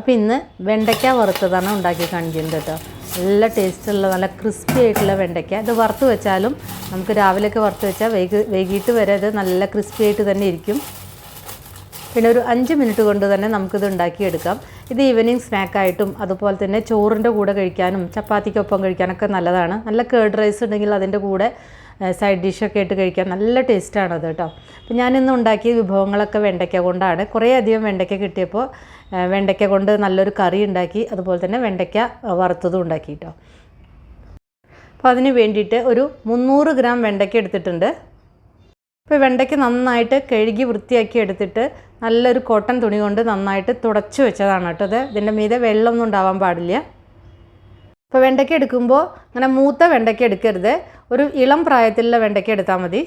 അപ്പോൾ ഇന്ന് വെണ്ടയ്ക്ക വറുത്തതാണ് ഉണ്ടാക്കി കാണിക്കുന്നത് കേട്ടോ. നല്ല ടേസ്റ്റുള്ള നല്ല ക്രിസ്പി ആയിട്ടുള്ള വെണ്ടയ്ക്ക. ഇത് വറുത്ത് വെച്ചാലും നമുക്ക് രാവിലെയൊക്കെ വറുത്ത് വെച്ചാൽ വൈകി വൈകിട്ട് വരെ അത് നല്ല ക്രിസ്പി ആയിട്ട് തന്നെ ഇരിക്കും. പിന്നെ ഒരു അഞ്ച് മിനിറ്റ് കൊണ്ട് തന്നെ നമുക്കിത് ഉണ്ടാക്കിയെടുക്കാം. ഇത് ഈവനിങ് സ്നാക്കായിട്ടും അതുപോലെ തന്നെ ചോറിന്റെ കൂടെ കഴിക്കാനും ചപ്പാത്തിക്കൊപ്പം കഴിക്കാനൊക്കെ നല്ലതാണ്. നല്ല കേർഡ് റൈസ് ഉണ്ടെങ്കിൽ അതിന്റെ കൂടെ സൈഡ് ഡിഷൊക്കെ ആയിട്ട് കഴിക്കാൻ നല്ല ടേസ്റ്റാണത് അത് കേട്ടോ. അപ്പം ഞാനിന്ന് ഉണ്ടാക്കിയ വിഭവങ്ങളൊക്കെ വെണ്ടയ്ക്ക കൊണ്ടാണ്. കുറേ അധികം വെണ്ടയ്ക്ക കിട്ടിയപ്പോൾ വെണ്ടയ്ക്ക കൊണ്ട് നല്ലൊരു കറി ഉണ്ടാക്കി അതുപോലെ തന്നെ വെണ്ടയ്ക്ക വറുത്തതും ഉണ്ടാക്കി കേട്ടോ. അപ്പോൾ അതിന് വേണ്ടിയിട്ട് ഒരു മുന്നൂറ് ഗ്രാം വെണ്ടയ്ക്ക എടുത്തിട്ടുണ്ട്. ഇപ്പോൾ വെണ്ടയ്ക്ക് നന്നായിട്ട് കഴുകി വൃത്തിയാക്കി എടുത്തിട്ട് നല്ലൊരു കോട്ടൺ തുണി കൊണ്ട് നന്നായിട്ട് തുടച്ച് വെച്ചതാണ് കേട്ടോ. ഇത് ഇതിന്റെ മീതെ വെള്ളമൊന്നും ഉണ്ടാവാൻ പാടില്ല. ഇപ്പോൾ വെണ്ടയ്ക്ക എടുക്കുമ്പോൾ അങ്ങനെ മൂത്ത വെണ്ടയ്ക്ക എടുക്കരുത്. ഒരു ഇളം പ്രായത്തിലുള്ള വെണ്ടയ്ക്ക എടുത്താൽ മതി.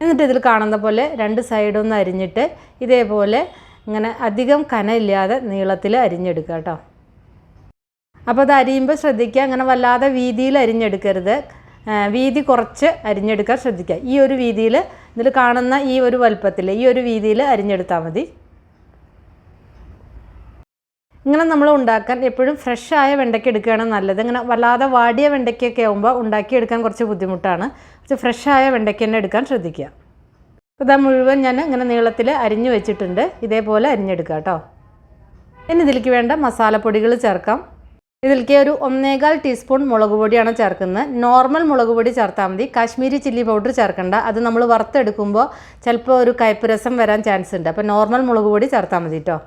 എന്നിട്ട് ഇതിൽ കാണുന്ന പോലെ രണ്ട് സൈഡൊന്ന് അരിഞ്ഞിട്ട് ഇതേപോലെ ഇങ്ങനെ അധികം കനയില്ലാതെ നീളത്തിൽ അരിഞ്ഞെടുക്കുക കേട്ടോ. അപ്പോൾ അത് അരിയുമ്പോൾ ശ്രദ്ധിക്കുക അങ്ങനെ വല്ലാതെ വീതിയിൽ അരിഞ്ഞെടുക്കരുത്. വീതി കുറച്ച് അരിഞ്ഞെടുക്കാൻ ശ്രദ്ധിക്കുക. ഈ ഒരു വീതിയിൽ ഇതിൽ കാണുന്ന ഈ ഒരു വലുപ്പത്തിൽ ഈ ഒരു വീതിയിൽ അരിഞ്ഞെടുത്താൽ മതി. ഇങ്ങനെ നമ്മൾ ഉണ്ടാക്കാൻ എപ്പോഴും ഫ്രഷ് ആയ വെണ്ടയ്ക്ക എടുക്കുകയാണ് നല്ലത്. ഇങ്ങനെ വല്ലാതെ വാടിയ വെണ്ടയ്ക്കൊക്കെ ആകുമ്പോൾ ഉണ്ടാക്കിയെടുക്കാൻ കുറച്ച് ബുദ്ധിമുട്ടാണ്. കുറച്ച് ഫ്രഷ് ആയ വെണ്ടയ്ക്ക തന്നെ എടുക്കാൻ ശ്രദ്ധിക്കുക. ഇതാ മുഴുവൻ ഞാൻ ഇങ്ങനെ നീളത്തിൽ അരിഞ്ഞു വെച്ചിട്ടുണ്ട്. ഇതേപോലെ അരിഞ്ഞെടുക്കുക കേട്ടോ. ഇനി ഇതിലേക്ക് വേണ്ട മസാലപ്പൊടികൾ ചേർക്കാം. ഇതിലേക്ക് ഒരു ഒന്നേകാൽ ടീസ്പൂൺ മുളക് പൊടിയാണ് ചേർക്കുന്നത്. നോർമൽ മുളക് പൊടി ചേർത്താൽ മതി. കാശ്മീരി ചില്ലി പൗഡർ ചേർക്കണ്ട. അത് നമ്മൾ വറുത്തെടുക്കുമ്പോൾ ചിലപ്പോൾ ഒരു കയ്പ്പ് രസം വരാൻ ചാൻസ് ഉണ്ട്. അപ്പോൾ നോർമൽ മുളക് പൊടി ചേർത്താൽ മതി കേട്ടോ.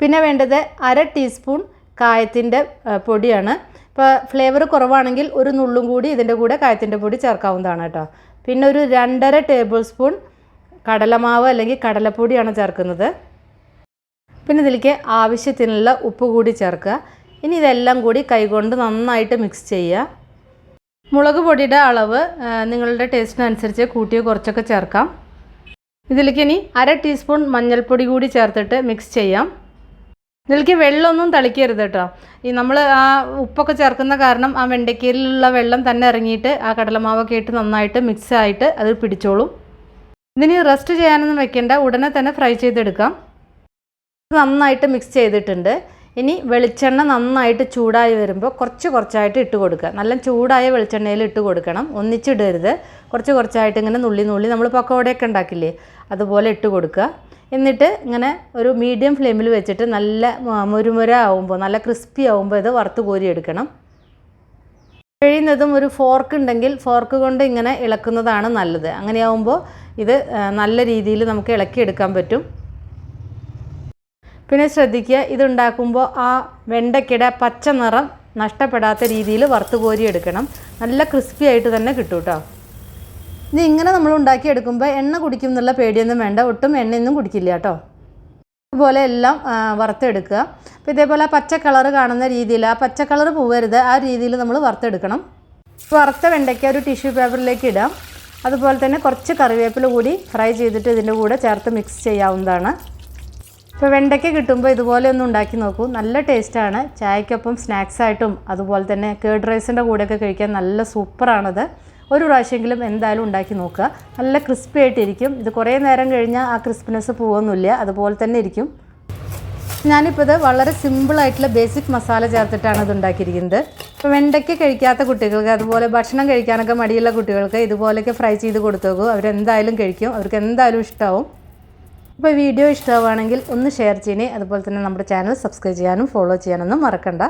പിന്നെ വേണ്ടത് അര ടീസ്പൂൺ കായത്തിന്റെ പൊടിയാണ്. ഇപ്പോൾ ഫ്ലേവർ കുറവാണെങ്കിൽ ഒരു നുള്ളും കൂടി ഇതിന്റെ കൂടെ കായത്തിന്റെ പൊടി ചേർക്കാവുന്നതാണ് കേട്ടോ. പിന്നെ ഒരു രണ്ടര ടേബിൾ സ്പൂൺ കടലമാവ് അല്ലെങ്കിൽ കടലപ്പൊടിയാണ് ചേർക്കുന്നത്. പിന്നെ ഇതിലേക്ക് ആവശ്യത്തിനുള്ള ഉപ്പ് കൂടി ചേർക്കുക. ഇനി ഇതെല്ലാം കൂടി കൈകൊണ്ട് നന്നായിട്ട് മിക്സ് ചെയ്യുക. മുളക് പൊടിയുടെ അളവ് നിങ്ങളുടെ ടേസ്റ്റിനനുസരിച്ച് കൂട്ടിയോ കുറച്ചൊക്കെ ചേർക്കാം. ഇതിലേക്ക് ഇനി അര ടീസ്പൂൺ മഞ്ഞൾപ്പൊടി കൂടി ചേർത്തിട്ട് മിക്സ് ചെയ്യാം. ഇതിലേക്ക് വെള്ളമൊന്നും തളിക്കരുത് കേട്ടോ ഈ നമ്മൾ ആ ഉപ്പൊക്കെ ചേർക്കുന്ന കാരണം ആ വെണ്ടയ്ക്കയിലുള്ള വെള്ളം തന്നെ ഇറങ്ങിയിട്ട് ആ കടലമാവൊക്കെ ഇട്ട് നന്നായിട്ട് മിക്സ് ആയിട്ട് അത് പിടിച്ചോളും. ഇതിന് റെസ്റ്റ് ചെയ്യാനൊന്നും വെക്കേണ്ട. ഉടനെ തന്നെ ഫ്രൈ ചെയ്തെടുക്കാം. നന്നായിട്ട് മിക്സ് ചെയ്തിട്ടുണ്ട്. ഇനി വെളിച്ചെണ്ണ നന്നായിട്ട് ചൂടായി വരുമ്പോൾ കുറച്ച് കുറച്ചായിട്ട് ഇട്ട് കൊടുക്കുക. നല്ല ചൂടായ വെളിച്ചെണ്ണയിൽ ഇട്ട് കൊടുക്കണം. ഒന്നിച്ചിടരുത്. കുറച്ച് കുറച്ചായിട്ട് ഇങ്ങനെ നുള്ളി നുള്ളി. നമ്മൾ പക്കോടയൊക്കെ ഉണ്ടാക്കില്ലേ? അതുപോലെ ഇട്ട് കൊടുക്കുക. എന്നിട്ട് ഇങ്ങനെ ഒരു മീഡിയം ഫ്ലെയിമിൽ വെച്ചിട്ട് നല്ല മുരുമുര ആവുമ്പോൾ നല്ല ക്രിസ്പി ആവുമ്പോൾ ഇത് വറുത്ത് കോരി എടുക്കണം. കഴിയുന്നതും ഒരു ഫോർക്ക് ഉണ്ടെങ്കിൽ ഫോർക്ക് കൊണ്ട് ഇങ്ങനെ ഇളക്കുന്നതാണ് നല്ലത്. അങ്ങനെയാവുമ്പോൾ ഇത് നല്ല രീതിയിൽ നമുക്ക് ഇളക്കിയെടുക്കാൻ പറ്റും. പിന്നെ ശ്രദ്ധിക്കുക ഇതുണ്ടാക്കുമ്പോൾ ആ വെണ്ടയ്ക്കയുടെ പച്ച നിറം നഷ്ടപ്പെടാത്ത രീതിയിൽ വറുത്ത് കോരിയെടുക്കണം നല്ല ക്രിസ്പി ആയിട്ട് തന്നെ കിട്ടും കേട്ടോ ഇത് ഇങ്ങനെ നമ്മൾ ഉണ്ടാക്കിയെടുക്കുമ്പോൾ എണ്ണ കുടിക്കും എന്നുള്ള പേടിയൊന്നും വേണ്ട. ഒട്ടും എണ്ണയൊന്നും കുടിക്കില്ല കേട്ടോ. ഇതുപോലെ എല്ലാം വറുത്തെടുക്കുക. അപ്പോൾ ഇതേപോലെ ആ പച്ച കളർ കാണുന്ന രീതിയിൽ ആ പച്ച കളർ പോവരുത് ആ രീതിയിൽ നമ്മൾ വറുത്തെടുക്കണം. വറുത്ത വെണ്ടയ്ക്ക ഒരു ടിഷ്യൂ പേപ്പറിലേക്ക് ഇടാം. അതുപോലെ തന്നെ കുറച്ച് കറിവേപ്പില കൂടി ഫ്രൈ ചെയ്തിട്ട് ഇതിന്റെ കൂടെ ചേർത്ത് മിക്സ് ചെയ്യാവുന്നതാണ്. ഇപ്പോൾ വെണ്ടയ്ക്ക കിട്ടുമ്പോൾ ഇതുപോലെ ഒന്ന് ഉണ്ടാക്കി നോക്കൂ. നല്ല ടേസ്റ്റാണ് ചായക്കൊപ്പം സ്നാക്സായിട്ടും അതുപോലെ തന്നെ കേർഡ് റൈസിന്റെ കൂടെയൊക്കെ കഴിക്കാൻ നല്ല സൂപ്പറാണത് ഒരു പ്രാവശ്യമെങ്കിലും എന്തായാലും ഉണ്ടാക്കി നോക്കുക. നല്ല ക്രിസ്പി ആയിട്ടിരിക്കും. ഇത് കുറേ നേരം കഴിഞ്ഞാൽ ആ ക്രിസ്പിനെസ് പോകുന്നില്ല അതുപോലെ തന്നെ ഇരിക്കും. ഞാനിപ്പോൾ ഇത് വളരെ സിമ്പിളായിട്ടുള്ള ബേസിക് മസാല ചേർത്തിട്ടാണ് ഇത് ഉണ്ടാക്കിയിരിക്കുന്നത്. ഇപ്പോൾ വെണ്ടയ്ക്ക കഴിക്കാത്ത കുട്ടികൾക്ക് അതുപോലെ ഭക്ഷണം കഴിക്കാനൊക്കെ മടിയുള്ള കുട്ടികൾക്ക് ഇതുപോലെയൊക്കെ ഫ്രൈ ചെയ്ത് കൊടുത്തു നോക്കൂ. അവരെന്തായാലും കഴിക്കും. അവർക്ക് എന്തായാലും ഇഷ്ടമാവും ഇപ്പോൾ വീഡിയോ ഇഷ്ടമാവുകയാണെങ്കിൽ ഒന്ന് ഷെയർ ചെയ്യണേ. അതുപോലെ തന്നെ നമ്മുടെ ചാനൽ സബ്സ്ക്രൈബ് ചെയ്യാനും ഫോളോ ചെയ്യാനൊന്നും മറക്കണ്ട.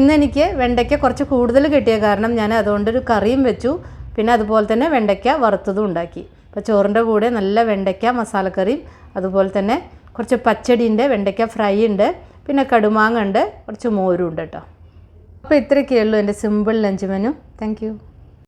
ഇന്ന് എനിക്ക് വെണ്ടയ്ക്ക കുറച്ച് കൂടുതൽ കിട്ടിയ കാരണം ഞാൻ അതുകൊണ്ടൊരു കറിയും വെച്ചു. പിന്നെ അതുപോലെ തന്നെ വെണ്ടയ്ക്ക വറുത്തതും ഉണ്ടാക്കി. അപ്പോൾ ചോറിന്റെ കൂടെ നല്ല വെണ്ടയ്ക്ക മസാലക്കറിയും അതുപോലെ തന്നെ കുറച്ച് പച്ചടിയുണ്ട് വെണ്ടയ്ക്ക ഫ്രൈ ഉണ്ട് പിന്നെ കടുമാങ്ങ ഉണ്ട് കുറച്ച് മോരും ഉണ്ട് കേട്ടോ. അപ്പോൾ ഇത്രയൊക്കെയേ ഉള്ളൂ എന്റെ സിമ്പിൾ ലഞ്ച് മെനു. താങ്ക്